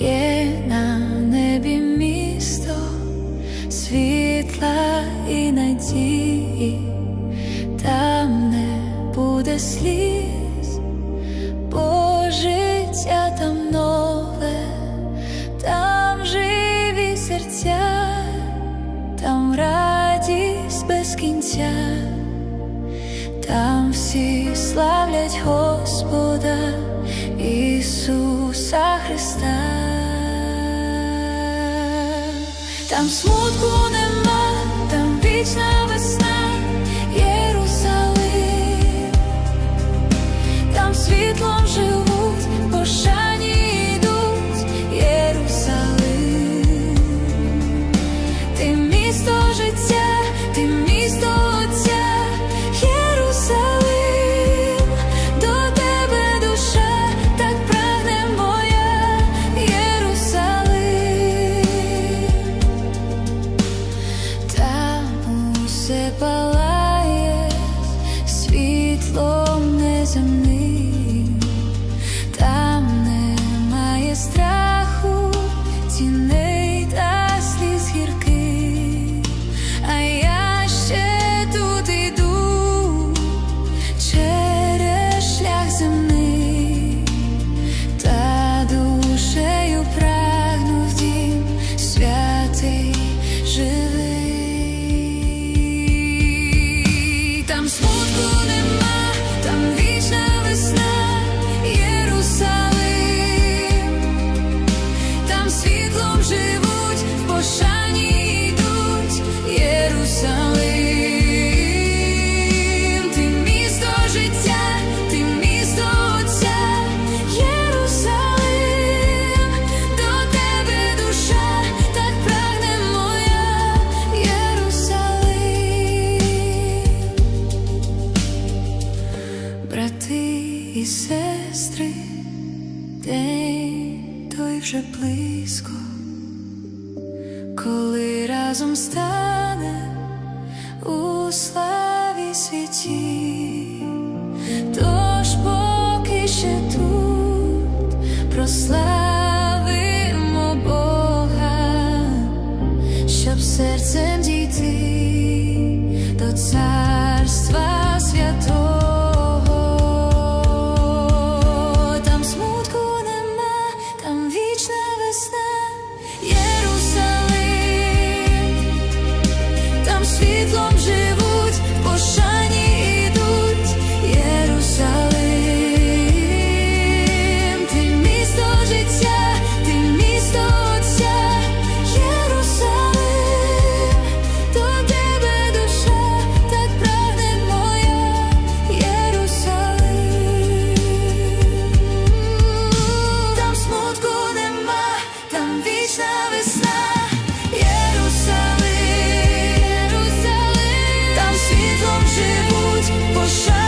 є на небі місто світла і надії, там не буде сліз, бо життя там нове, там живі серця, там радість без кінця, там всі славлять Господа. Ісуса Христа там смутку нема, там вічна весна, Єрусалим, там світлом живуть, пошані йдуть, Єрусалим, ти місто життя. goodbye День той вже близько, коли разом став. 不弃不。